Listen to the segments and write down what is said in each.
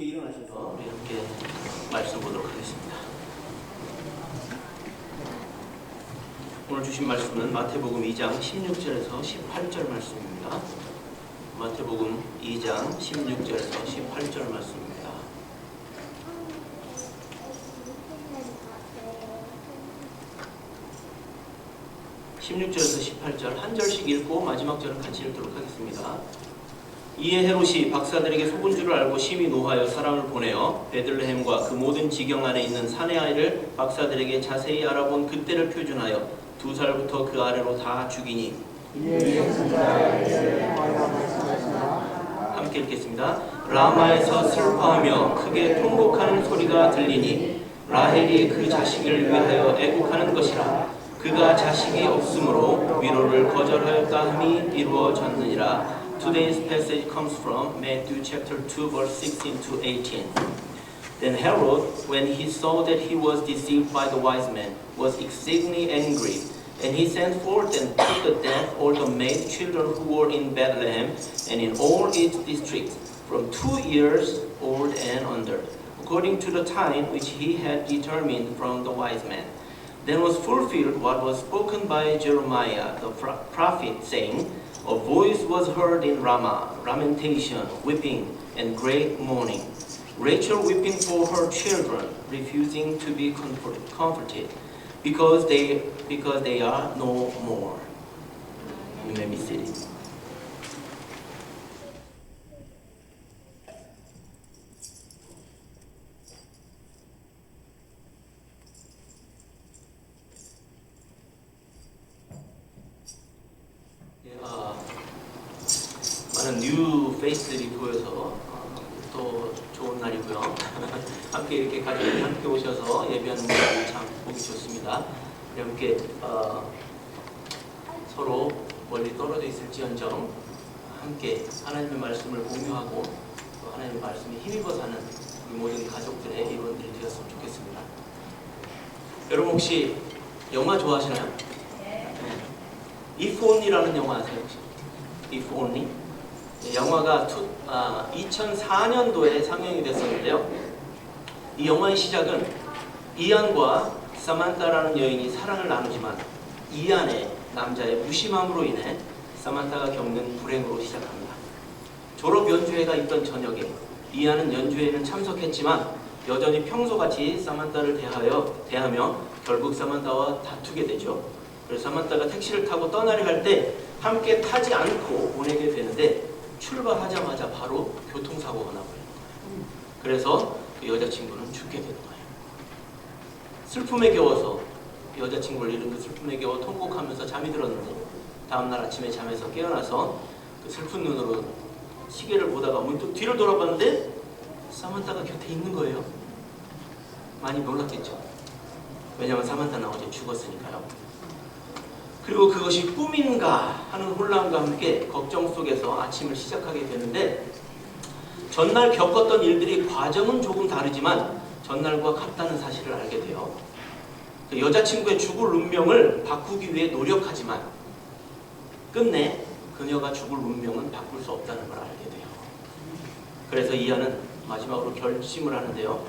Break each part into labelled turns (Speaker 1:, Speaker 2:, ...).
Speaker 1: 함께 일어나셔서
Speaker 2: 우리 함께 말씀 보도록 하겠습니다. 오늘 주신 말씀은 마태복음 2장 16절에서 18절 말씀입니다. 마태복음 2장 16절에서 18절 말씀입니다. (16절에서 18절) 한 절씩 읽고 마지막 절은 같이 읽도록 하겠습니다. 이에 헤롯이 박사들에게 속은 줄을 알고 심히 노하여 사람을 보내어 베들레헴과 그 모든 지경 안에 있는 사내 아이를 박사들에게 자세히 알아본 그때를 표준하여 두 살부터 그 아래로 다 죽이니 함께 읽겠습니다. 라마에서 슬퍼하며 크게 통곡하는 소리가 들리니 라헬이 그 자식을 위하여 애국하는 것이라 그가 자식이 없으므로 위로를 거절하였다 함이 이루어졌느니라. Today's passage comes from Matthew chapter 2 verse 16 to 18. Then Herod, when he saw that he was deceived by the wise men, was exceedingly angry, and he sent forth and put to death all the male children who were in Bethlehem and in all its districts, from two years old and under, according to the time which he had determined from the wise men. Then was fulfilled what was spoken by Jeremiah the prophet, saying, A voice was heard in Ramah, lamentation, weeping, and great mourning. Rachel weeping for her children, refusing to be comfort- comforted, because they because they are no more. You may be seated. If Only라는 영화 아세요 혹시? If Only? 네, 영화가 투, 아, 2004년도에 상영이 됐었는데요. 이 영화의 시작은 이안과 사만타라는 여인이 사랑을 나누지만 이안의 남자의 무심함으로 인해 사만타가 겪는 불행으로 시작합니다. 졸업 연주회가 있던 저녁에 이안은 연주회에는 참석했지만 여전히 평소같이 사만타를 대하여 대하며 결국 사만타와 다투게 되죠. 그래서 사만타가 택시를 타고 떠나려 할 때 함께 타지 않고 보내게 되는데 출발하자마자 바로 교통사고가 나버려요. 그래서 그 여자친구는 죽게 되는 거예요. 슬픔에 겨워서 여자친구를 잃은 그 슬픔에 겨워 통곡하면서 잠이 들었는데 다음날 아침에 잠에서 깨어나서 그 슬픈 눈으로 시계를 보다가 문득 뒤를 돌아봤는데 사만타가 곁에 있는 거예요. 많이 놀랐겠죠. 왜냐하면 사만타는 어제 죽었으니까요. 그리고 그것이 꿈인가 하는 혼란과 함께 걱정 속에서 아침을 시작하게 되는데 전날 겪었던 일들이 과정은 조금 다르지만 전날과 같다는 사실을 알게 돼요. 그 여자친구의 죽을 운명을 바꾸기 위해 노력하지만 끝내 그녀가 죽을 운명은 바꿀 수 없다는 걸 알게 돼요. 그래서 이하는 마지막으로 결심을 하는데요.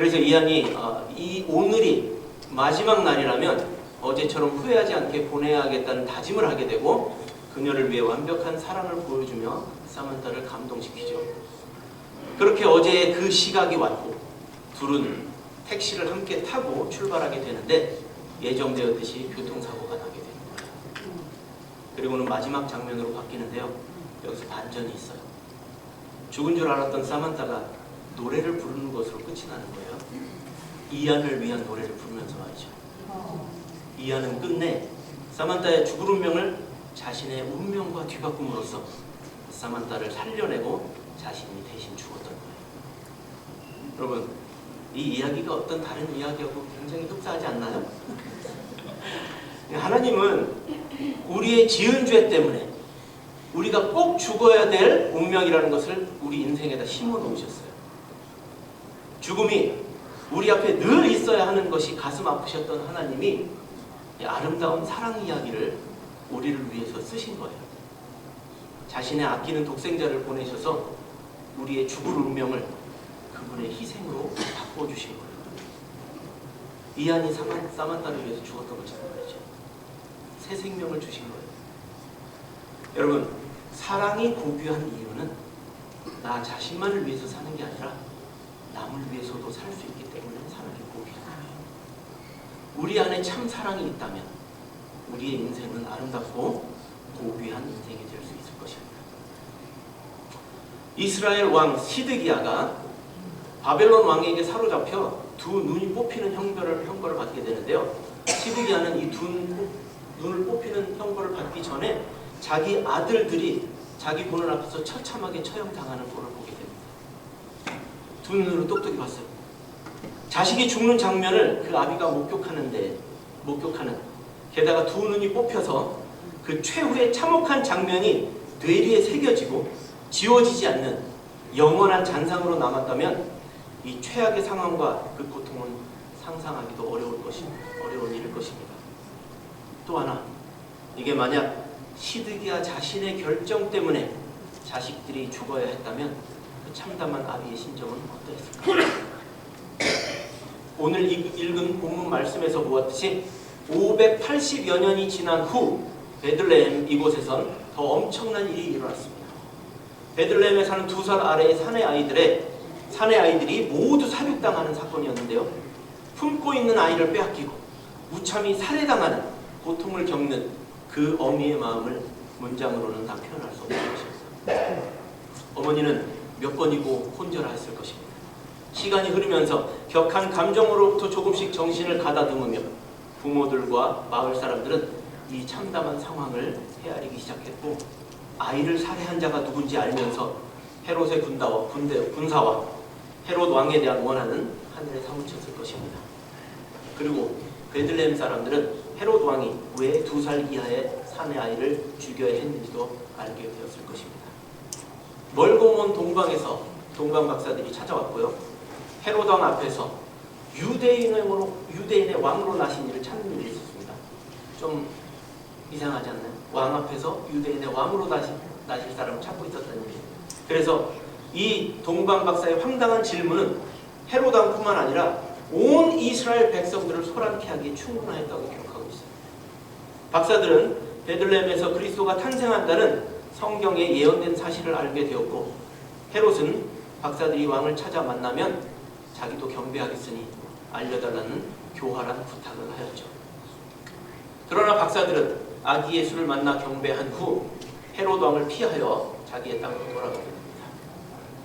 Speaker 2: 그래서 이한이 어, 이 오늘이 마지막 날이라면 어제처럼 후회하지 않게 보내야겠다는 다짐을 하게 되고 그녀를 위해 완벽한 사랑을 보여주며 사만타를 감동시키죠. 그렇게 어제 그 시각이 왔고 둘은 택시를 함께 타고 출발하게 되는데 예정되었듯이 교통사고가 나게 되는 거예요. 그리고는 마지막 장면으로 바뀌는데요. 여기서 반전이 있어요. 죽은 줄 알았던 사만타가 노래를 부르는 것으로 끝이 나는 거예요. 이안을 위한 노래를 부르면서 말이죠. 이안은 끝내 사만타의 죽을 운명을 자신의 운명과 뒤바꿈으로써 사만타를 살려내고 자신이 대신 죽었던 거예요. 여러분, 이 이야기가 어떤 다른 이야기하고 굉장히 흡사하지 않나요? 하나님은 우리의 지은 죄 때문에 우리가 꼭 죽어야 될 운명이라는 것을 우리 인생에다 심어 놓으셨어요. 죽음이 우리 앞에 늘 있어야 하는 것이 가슴 아프셨던 하나님이 이 아름다운 사랑 이야기를 우리를 위해서 쓰신 거예요. 자신의 아끼는 독생자를 보내셔서 우리의 죽을 운명을 그분의 희생으로 바꿔주신 거예요. 이안이 사만, 사만다를 위해서 죽었던 것처럼 말이죠. 새 생명을 주신 거예요. 여러분, 사랑이 고귀한 이유는 나 자신만을 위해서 사는 게 아니라 남을 위해서도 살 수 있기 때문에 사랑이 고귀한 거예요. 우리 안에 참 사랑이 있다면 우리의 인생은 아름답고 고귀한 인생이 될 수 있을 것입니다. 이스라엘 왕 시드기야가 바벨론 왕에게 사로잡혀 두 눈이 뽑히는 형벌을, 형벌을 받게 되는데요. 시드기야는 이 두 눈을 뽑히는 형벌을 받기 전에 자기 아들들이 자기 보는 앞에서 처참하게 처형당하는 꼴을 보게 됩니다. 두 눈으로 똑똑히 봤어요. 자식이 죽는 장면을 그 아비가 목격하는데 목격하는 게다가 두 눈이 뽑혀서 그 최후의 참혹한 장면이 뇌리에 새겨지고 지워지지 않는 영원한 잔상으로 남았다면 이 최악의 상황과 그 고통은 상상하기도 어려울 것입니다. 어려운 일일 것입니다. 또 하나 이게 만약 시드기야 자신의 결정 때문에 자식들이 죽어야 했다면 그 참담한 아비의 심정은 어떠했을까? 오늘 읽- 읽은 본문 말씀에서 보았듯이 580여 년이 지난 후 베들레헴 이곳에선 더 엄청난 일이 일어났습니다. 베들레헴에 사는 두 살 아래의 사내 아이들의 사내 아이들이 모두 사육당하는 사건이었는데요. 품고 있는 아이를 빼앗기고 무참히 살해당하는 고통을 겪는 그 어미의 마음을 문장으로는 다 표현할 수 없는 것입니다. 어머니는 몇 번이고 혼절하였을 것입니다. 시간이 흐르면서 격한 감정으로부터 조금씩 정신을 가다듬으며 부모들과 마을 사람들은 이 참담한 상황을 헤아리기 시작했고 아이를 살해한 자가 누군지 알면서 헤롯의 군다와 군대, 군사와 헤롯 왕에 대한 원한은 하늘에 사무쳤을 것입니다. 그리고 베들레헴 사람들은 헤롯 왕이 왜 두 살 이하의 사내 아이를 죽여야 했는지도 알게 되었을 것입니다. 멀고 먼 동방에서 동방 박사들이 찾아왔고요. 왕 앞에서 유대인으로 유대인의 왕으로 나신 이를 찾는 일이 있었습니다. 좀 이상하지 않나요? 왕 앞에서 유대인의 왕으로 나신, 나실 사람을 찾고 있었다는 얘기예요. 그래서 이 동방 박사의 황당한 질문은 헤롯 왕뿐만 아니라 온 이스라엘 백성들을 소란케 하기에 충분하였다고 기록하고 있어요. 박사들은 베들레헴에서 그리스도가 탄생한다는 성경에 예언된 사실을 알게 되었고 헤롯은 박사들이 왕을 찾아 만나면 자기도 경배하겠으니 알려달라는 교활한 부탁을 하였죠. 그러나 박사들은 아기 예수를 만나 경배한 후 헤롯 왕을 피하여 자기의 땅으로 돌아가게 됩니다.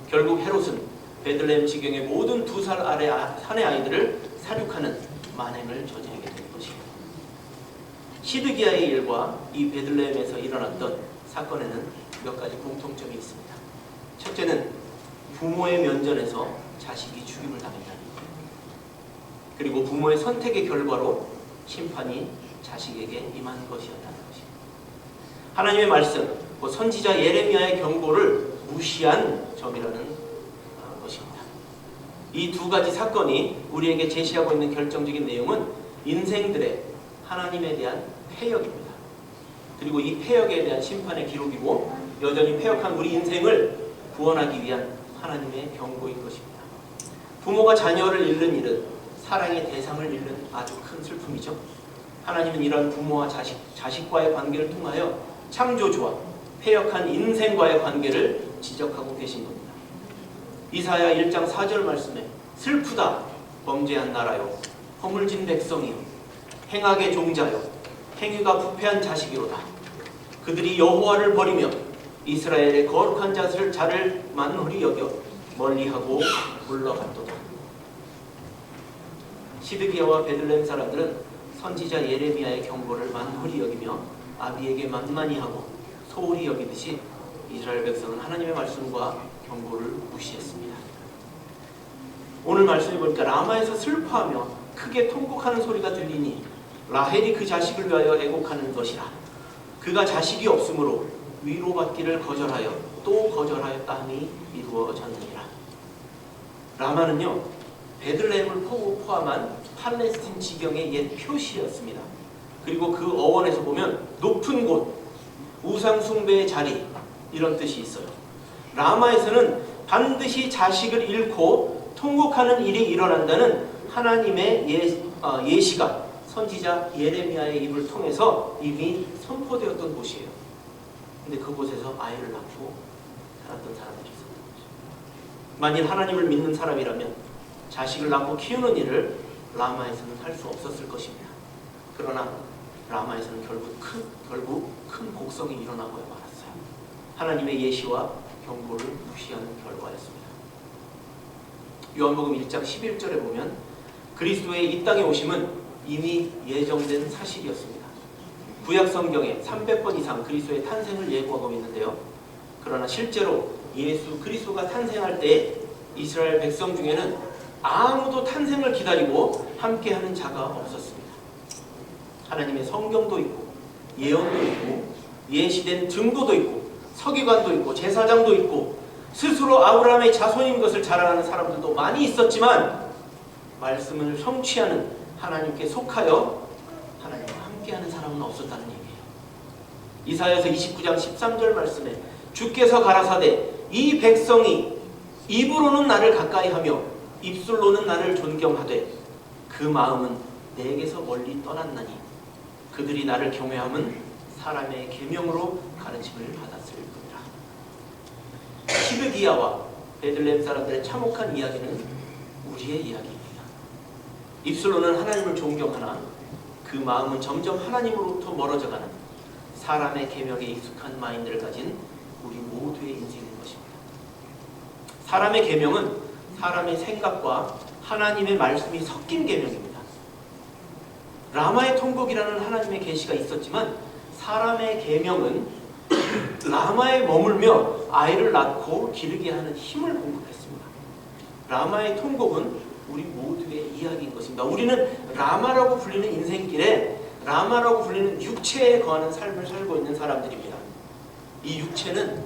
Speaker 2: 결국 헤롯은 베들레헴 지경의 모든 두 살 아래 아- 사내 아이들을 사륙하는 만행을 저지르게 된 것입니다. 시드기야의 일과 이 베들레헴에서 일어났던 사건에는 몇 가지 공통점이 있습니다. 첫째는 부모의 면전에서 자식이 죽임을 당했다는 것. 그리고 부모의 선택의 결과로 심판이 자식에게 임한 것이었다는 것입니다. 하나님의 말씀, 뭐 선지자 예레미야의 경고를 무시한 점이라는 어, 것입니다. 이 두 가지 사건이 우리에게 제시하고 있는 결정적인 내용은 인생들의 하나님에 대한 폐역입니다. 그리고 이 폐역에 대한 심판의 기록이고 여전히 폐역한 우리 인생을 구원하기 위한 하나님의 경고인 것입니다. 부모가 자녀를 잃는 일은 사랑의 대상을 잃는 아주 큰 슬픔이죠. 하나님은 이런 부모와 자식, 자식과의 관계를 통하여 창조주와 폐역한 인생과의 관계를 지적하고 계신 겁니다. 이사야 1장 4절 말씀에 슬프다 범죄한 나라요 허물진 백성이요 행악의 종자요 행위가 부패한 자식이로다 그들이 여호와를 버리며 이스라엘의 거룩한 자를 자를 만홀히 여겨 멀리하고 물러갔도다 시드기야와 베들레헴 사람들은 선지자 예레미야의 경고를 만홀히 여기며 아비에게 만만히 하고 소홀히 여기듯이 이스라엘 백성은 하나님의 말씀과 경고를 무시했습니다. 오늘 말씀을 보니까 라마에서 슬퍼하며 크게 통곡하는 소리가 들리니 라헬이 그 자식을 위하여 애곡하는 것이라. 그가 자식이 없으므로 위로받기를 거절하여 또 거절하였다 하니 이루어졌느니라. 라마는요 베들레헴을 포- 포함한 팔레스틴 지경의 옛 표시였습니다. 그리고 그 어원에서 보면 높은 곳, 우상 숭배의 자리 이런 뜻이 있어요. 라마에서는 반드시 자식을 잃고 통곡하는 일이 일어난다는 하나님의 예, 어, 예시가 선지자 예레미야의 입을 통해서 이미 선포되었던 곳이에요. 근데 그곳에서 아이를 낳고 살았던 사람들이. 만일 하나님을 믿는 사람이라면 자식을 낳고 키우는 일을 라마에서는 할 수 없었을 것입니다. 그러나 라마에서는 결국 큰, 결국 큰 곡성이 일어나고야 말았어요. 하나님의 예시와 경고를 무시하는 결과였습니다. 요한복음 1장 11절에 보면 그리스도의 이 땅에 오심은 이미 예정된 사실이었습니다. 구약 성경에 300번 이상 그리스도의 탄생을 예고하고 있는데요. 그러나 실제로 예수 그리스도가 탄생할 때 이스라엘 백성 중에는 아무도 탄생을 기다리고 함께하는 자가 없었습니다. 하나님의 성경도 있고 예언도 있고 예시된 증거도 있고 서기관도 있고 제사장도 있고 스스로 아브라함의 자손인 것을 자랑하는 사람들도 많이 있었지만 말씀을 성취하는 하나님께 속하여 하나님과 함께하는 사람은 없었다는 얘기예요. 이사야서 29장 13절 말씀에 주께서 가라사대 이 백성이 입으로는 나를 가까이 하며 입술로는 나를 존경하되 그 마음은 내게서 멀리 떠났나니 그들이 나를 경외함은 사람의 계명으로 가르침을 받았을 뿐이라. 시드기야와 베들레헴 사람들의 참혹한 이야기는 우리의 이야기입니다. 입술로는 하나님을 존경하나 그 마음은 점점 하나님으로부터 멀어져가는 사람의 계명에 익숙한 마인드를 가진 우리 모두의 것입니다. 사람의 계명은 사람의 생각과 하나님의 말씀이 섞인 계명입니다. 라마의 통곡이라는 하나님의 계시가 있었지만 사람의 계명은 라마에 머물며 아이를 낳고 기르게 하는 힘을 공급했습니다. 라마의 통곡은 우리 모두의 이야기인 것입니다. 우리는 라마라고 불리는 인생길에 라마라고 불리는 육체에 거하는 삶을 살고 있는 사람들입니다. 이 육체는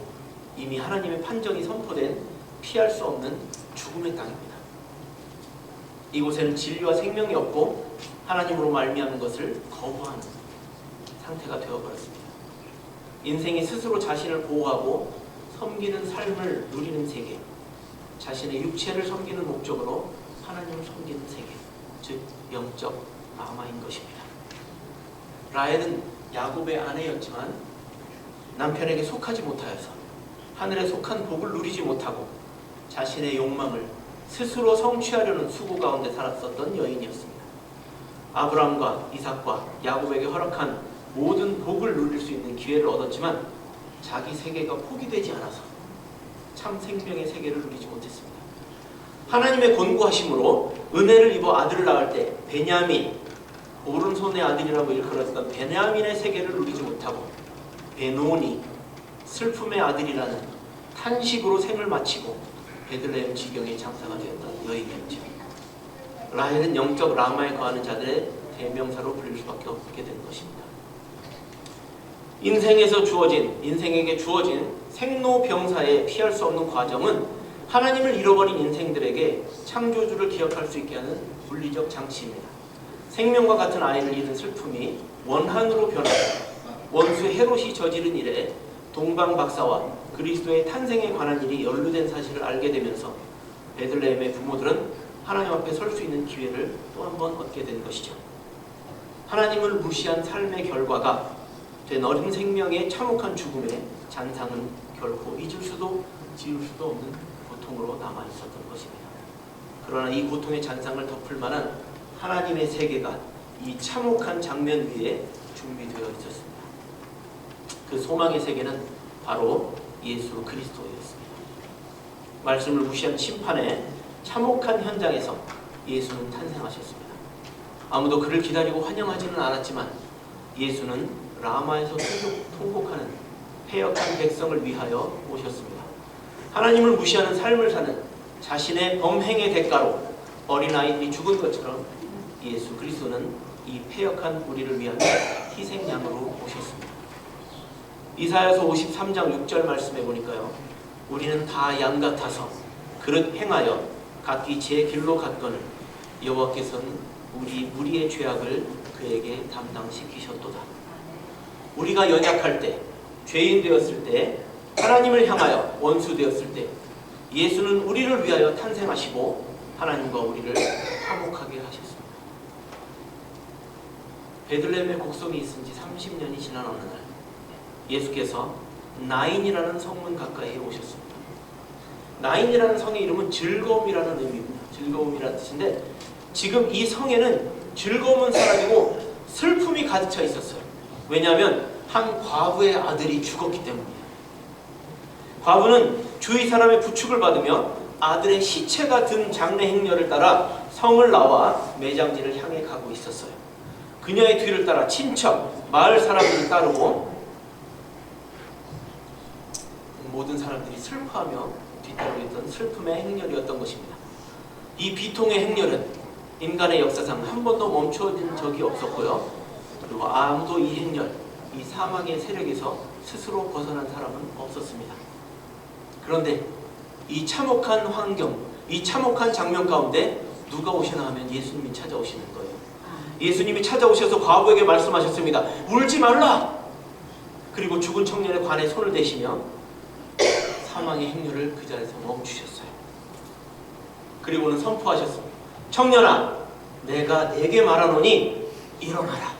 Speaker 2: 이미 하나님의 판정이 선포된 피할 수 없는 죽음의 땅입니다. 이곳에는 진리와 생명이 없고 하나님으로 말미암은 것을 거부하는 상태가 되어버렸습니다. 인생이 스스로 자신을 보호하고 섬기는 삶을 누리는 세계, 자신의 육체를 섬기는 목적으로 하나님을 섬기는 세계, 즉 영적 마마인 것입니다. 라헬은 야곱의 아내였지만 남편에게 속하지 못하여서 하늘에 속한 복을 누리지 못하고 자신의 욕망을 스스로 성취하려는 수고 가운데 살았었던 여인이었습니다. 아브라함과 이삭과 야곱에게 허락한 모든 복을 누릴 수 있는 기회를 얻었지만 자기 세계가 포기되지 않아서 참 생명의 세계를 누리지 못했습니다. 하나님의 권고하심으로 은혜를 입어 아들을 낳을 때 베냐민 오른손의 아들이라고 일컬었던 베냐민의 세계를 누리지 못하고 베노니 슬픔의 아들이라는 탄식으로 생을 마치고 베들레헴 지경의 장사가 되었던 여인이었죠. 라헬은 영적 라마에 거하는 자들의 대명사로 불릴 수밖에 없게 된 것입니다. 인생에서 주어진 인생에게 주어진 생로병사에 피할 수 없는 과정은 하나님을 잃어버린 인생들에게 창조주를 기억할 수 있게 하는 물리적 장치입니다. 생명과 같은 아이를 잃은 슬픔이 원한으로 변하고 원수 헤롯이 저지른 일에 동방 박사와 그리스도의 탄생에 관한 일이 연루된 사실을 알게 되면서 베들레헴의 부모들은 하나님 앞에 설 수 있는 기회를 또 한 번 얻게 된 것이죠. 하나님을 무시한 삶의 결과가 된 어린 생명의 참혹한 죽음에 잔상은 결코 잊을 수도 지울 수도 없는 고통으로 남아 있었던 것입니다. 그러나 이 고통의 잔상을 덮을 만한 하나님의 세계가 이 참혹한 장면 위에 준비되어 있었습니다. 그 소망의 세계는 바로 예수 그리스도였습니다. 말씀을 무시한 심판의 참혹한 현장에서 예수는 탄생하셨습니다. 아무도 그를 기다리고 환영하지는 않았지만 예수는 라마에서 통곡하는 폐역한 백성을 위하여 오셨습니다. 하나님을 무시하는 삶을 사는 자신의 범행의 대가로 어린아이들이 죽은 것처럼 예수 그리스도는 이 폐역한 우리를 위한 희생양으로 오셨습니다. 이사야서 53장 6절 말씀해 보니까요. 우리는 다 양 같아서 그릇 행하여 각기 제 길로 갔거늘 여호와께서는 우리 우리의 죄악을 그에게 담당시키셨도다. 우리가 연약할 때, 죄인 되었을 때, 하나님을 향하여 원수 되었을 때, 예수는 우리를 위하여 탄생하시고 하나님과 우리를 화목하게 하셨습니다. 베들레헴에 곡성이 있은 지 30년이 지난 어느 날 예수께서 나인이라는 성문 가까이에 오셨습니다. 나인이라는 성의 이름은 즐거움이라는 의미입니다. 즐거움이라는 뜻인데 지금 이 성에는 즐거움은 사라지고 슬픔이 가득 차 있었어요. 왜냐하면 한 과부의 아들이 죽었기 때문이에요. 과부는 주위 사람의 부축을 받으며 아들의 시체가 든 장례 행렬을 따라 성을 나와 매장지를 향해 가고 있었어요. 그녀의 뒤를 따라 친척, 마을 사람들이 따르고 모든 사람들이 슬퍼하며 뒤따르고 있던 슬픔의 행렬이었던 것입니다. 이 비통의 행렬은 인간의 역사상 한 번도 멈춰진 적이 없었고요. 그리고 아무도 이 행렬, 이 사망의 세력에서 스스로 벗어난 사람은 없었습니다. 그런데 이 참혹한 환경, 이 참혹한 장면 가운데 누가 오시나 하면 예수님이 찾아오시는 거예요. 예수님이 찾아오셔서 과부에게 말씀하셨습니다. 울지 말라. 그리고 죽은 청년의 관에 손을 대시며 사망의 행렬을 그 자리에서 멈추셨어요. 그리고는 선포하셨습니다. 청년아, 내가 내게 말하노니 일어나라.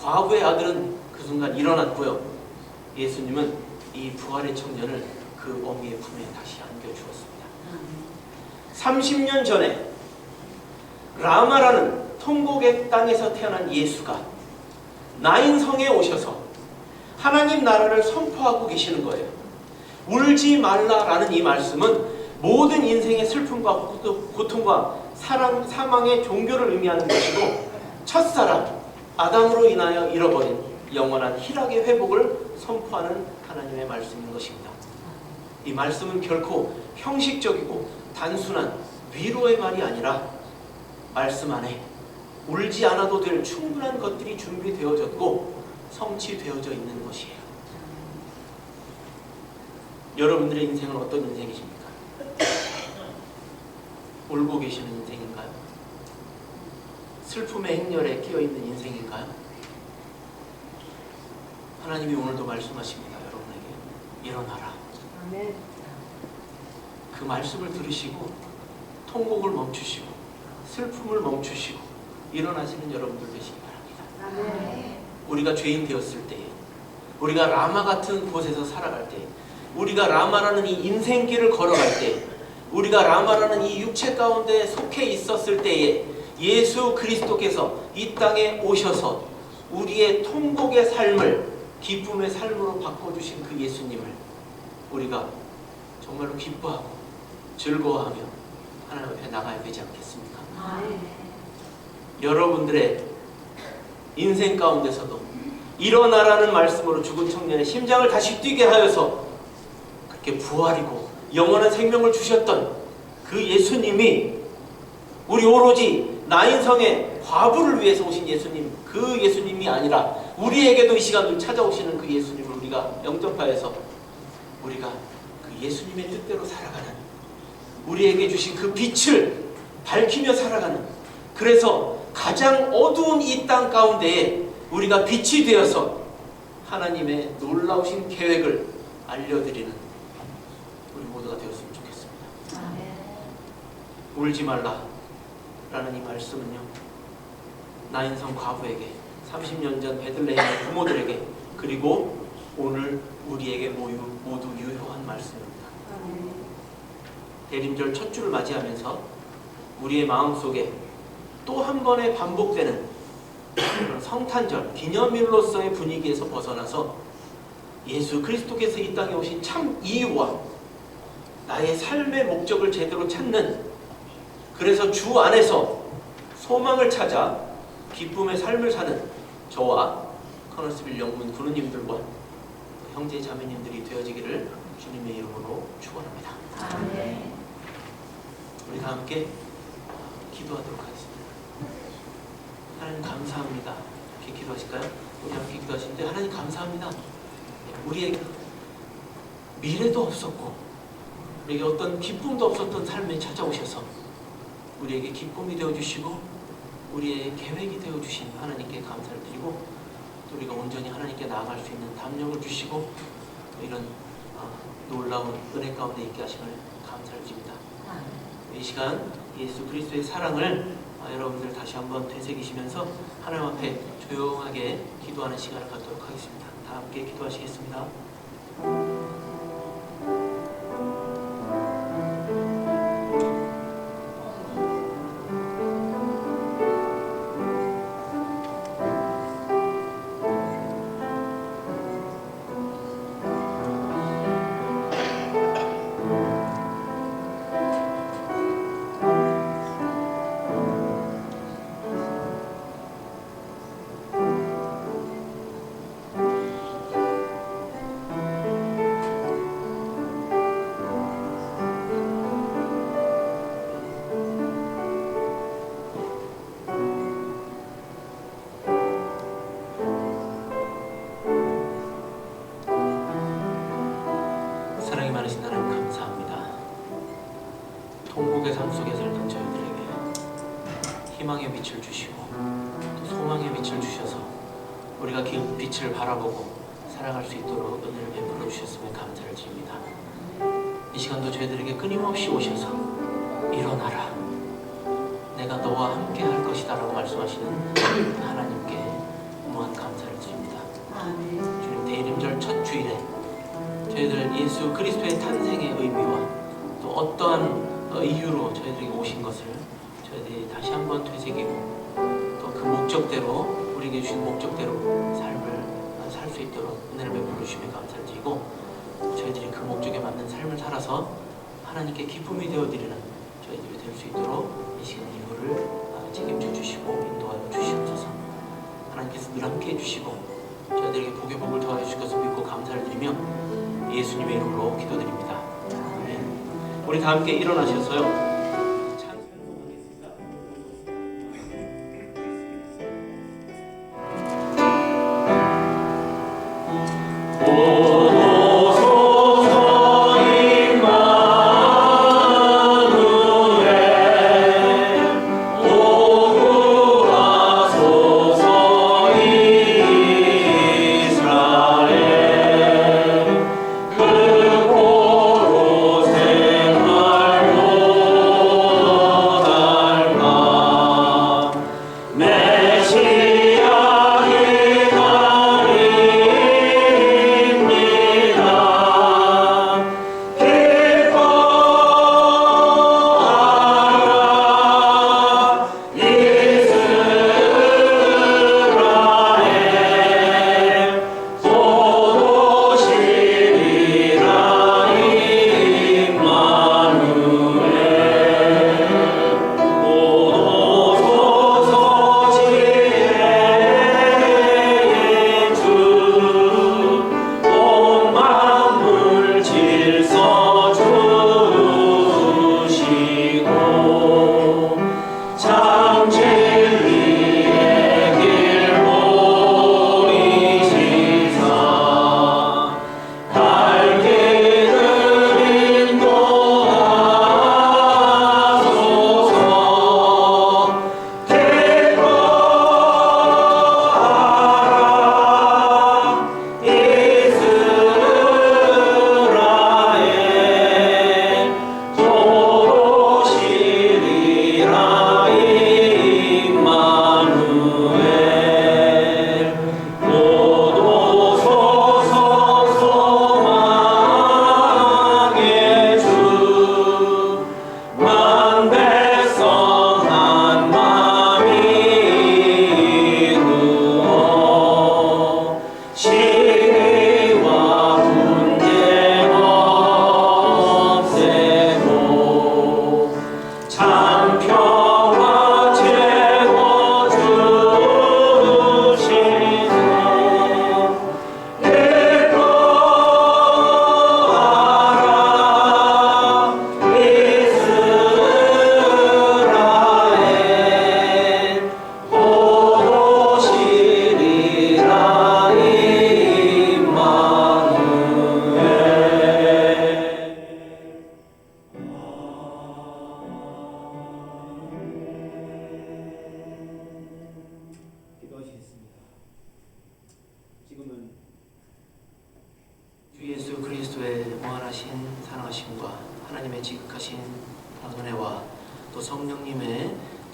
Speaker 2: 과부의 아들은 그 순간 일어났고요. 예수님은 이 부활의 청년을 그 어미의 품에 다시 안겨주었습니다. 30년 전에 라마라는 통곡의 땅에서 태어난 예수가 나인성에 오셔서 하나님 나라를 선포하고 계시는 거예요. 울지 말라라는 이 말씀은 모든 인생의 슬픔과 고통과 사랑, 사망의 종교를 의미하는 것이고 첫사랑 아담으로 인하여 잃어버린 영원한 희락의 회복을 선포하는 하나님의 말씀인 것입니다. 이 말씀은 결코 형식적이고 단순한 위로의 말이 아니라 말씀 안에 울지 않아도 될 충분한 것들이 준비되어졌고 성취되어져 있는 것이에요. 여러분들의 인생은 어떤 인생이십니까? 울고 계시는 인생인가요? 슬픔의 행렬에 끼어 있는 인생인가요? 하나님이 오늘도 말씀하십니다. 여러분에게 일어나라. 그 말씀을 들으시고 통곡을 멈추시고 슬픔을 멈추시고 일어나시는 여러분들 되시기 바랍니다. 우리가 죄인 되었을 때에 우리가 라마 같은 곳에서 살아갈 때 우리가 라마라는 이 인생길을 걸어갈 때 우리가 라마라는 이 육체 가운데 속해 있었을 때에 예수 그리스도께서 이 땅에 오셔서 우리의 통곡의 삶을 기쁨의 삶으로 바꿔주신 그 예수님을 우리가 정말로 기뻐하고 즐거워하며 하나님 앞에 나가야 되지 않겠습니까? 여러분들의 인생 가운데서도 일어나라는 말씀으로 죽은 청년의 심장을 다시 뛰게 하여서 부활이고 영원한 생명을 주셨던 그 예수님이 우리 오로지 나인성의 과부를 위해서 오신 예수님 그 예수님이 아니라 우리에게도 이 시간을 찾아오시는 그 예수님을 우리가 영접하여서 우리가 그 예수님의 뜻대로 살아가는 우리에게 주신 그 빛을 밝히며 살아가는 그래서 가장 어두운 이 땅 가운데에 우리가 빛이 되어서 하나님의 놀라우신 계획을 알려드리는 우리 모두가 되었으면 좋겠습니다. 울지 말라 라는 이 말씀은요 나인성 과부에게 30년 전 베들레헴의 부모들에게 그리고 오늘 우리에게 모두, 모두 유효한 말씀입니다. 대림절 첫 주를 맞이하면서 우리의 마음속에 또 한 번의 반복되는 성탄절 기념일로서의 분위기에서 벗어나서 예수 그리스도께서 이 땅에 오신 참 이유와 나의 삶의 목적을 제대로 찾는 그래서 주 안에서 소망을 찾아 기쁨의 삶을 사는 저와 커널스빌 영문 군우님들과 형제 자매님들이 되어지기를 주님의 이름으로 축원합니다. 우리 다 함께 기도하도록 하겠습니다. 하나님 감사합니다. 이렇게 기도하실까요? 우리 함께 기도하시는데 하나님 감사합니다. 우리에게 미래도 없었고 우리에게 어떤 기쁨도 없었던 삶에 찾아오셔서 우리에게 기쁨이 되어 주시고 우리의 계획이 되어 주신 하나님께 감사를 드리고 또 우리가 온전히 하나님께 나아갈 수 있는 담력을 주시고 이런 어, 놀라운 은혜 가운데 있게 하심을 감사를 드립니다. 이 시간 예수 그리스도의 사랑을 아, 여러분들 다시 한번 되새기시면서 하나님 앞에 조용하게 기도하는 시간을 갖도록 하겠습니다. 다 함께 기도하시겠습니다. 많으신 하나님 감사합니다. 통곡의 삶 속에 살던 저희들에게 희망의 빛을 주시고 또 소망의 빛을 주셔서 우리가 그 빛을 바라보고 살아갈 수 있도록 은혜를 베풀어 주셨음에 감사를 드립니다. 이 시간도 저희들에게 끊임없이 오셔서 일어나라. 내가 너와 함께 할 것이다 라고 말씀하시는 하나님 예수 그리스도의 탄생의 의미와 또 어떠한 어, 이유로 저희들에게 오신 것을 저희들이 다시 한번 되새기고 또 그 목적대로 우리에게 주신 목적대로 삶을 살 수 있도록 은혜를 베풀어 주시며 감사를 드리고 저희들이 그 목적에 맞는 삶을 살아서 하나님께 기쁨이 되어드리는 우리 다 함께 일어나셔서요.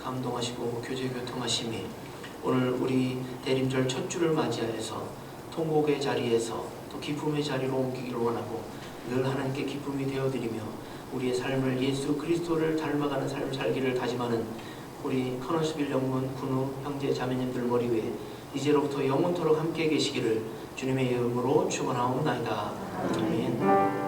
Speaker 2: 감동하시고 교제 교통하심이 오늘 우리 대림절 첫 주를 맞이하여서 통곡의 자리에서 또 기쁨의 자리로 옮기기를 원하고 늘 하나님께 기쁨이 되어드리며 우리의 삶을 예수 그리스도를 닮아가는 삶을 살기를 다짐하는 우리 커널스빌 영문 군우 형제 자매님들 머리 위에 이제로부터 영원토록 함께 계시기를 주님의 이름으로 축원하옵나이다. 아멘.